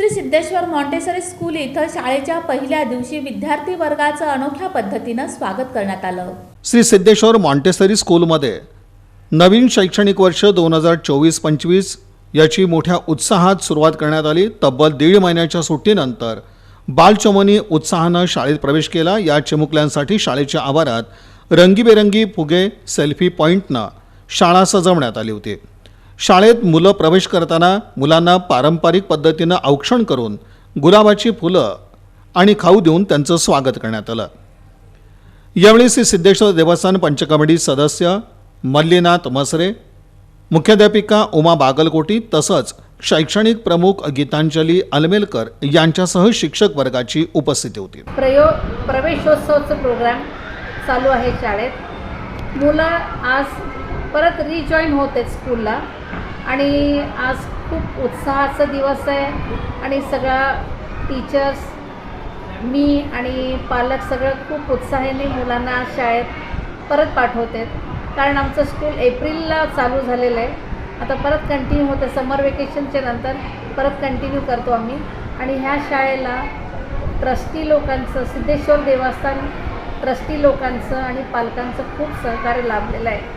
Shri Siddheshwar Montessori school इथं शाळेच्या पहिल्या दिवशी विद्यार्थी वर्गाचं अनोख्या पद्धतीनं स्वागत करण्यात आलं. श्री सिद्धेश्वर मॉन्टेसरी स्कूलमध्ये नवीन शैक्षणिक वर्ष दोन हजार चोवीस पंचवीस याची मोठ्या उत्साहात सुरुवात करण्यात आली. तब्बल दीड महिन्याच्या सुट्टीनंतर बालचमनी उत्साहानं शाळेत प्रवेश केला. या चिमुकल्यांसाठी शाळेच्या आवारात रंगीबेरंगी फुगे सेल्फी पॉईंटनं शाळा सजवण्यात आली होती. शाळेत मुलं प्रवेश करताना मुलांना पारंपरिक पद्धतीनं औक्षण करून गुलाबाची फुलं आणि खाऊ देऊन त्यांचं स्वागत करण्यात आलं. यावेळी श्री सिद्धेश्वर देवस्थान पंचकमिटी सदस्य मल्लीनाथ मसरे मुख्याध्यापिका उमा बागलकोटी तसंच शैक्षणिक प्रमुख गीतांजली अलमेलकर यांच्यासह शिक्षक वर्गाची उपस्थिती होती. प्रयोग प्रवेशोत्सवचं प्रोग्राम चालू आहे शाळेत. मुलं आज परत रिजॉईन होत आहेत स्कूलला आणि आज खूप उत्साहाचा दिवस आहे आणि सगळा टीचर्स मी आणि पालक सगळं खूप उत्साहाने मुलांना शाळेत परत पाठवते. आहेत कारण आमचं स्कूल एप्रिलला चालू झालेलं आहे. आता परत कंटिन्यू होतं. समर वेकेशनच्या नंतर परत कंटिन्यू करतो आम्ही. आणि ह्या शाळेला ट्रस्टी लोकांचं सिद्धेश्वर देवस्थान ट्रस्टी लोकांचं आणि पालकांचं खूप सहकार्य लाभलेलं आहे.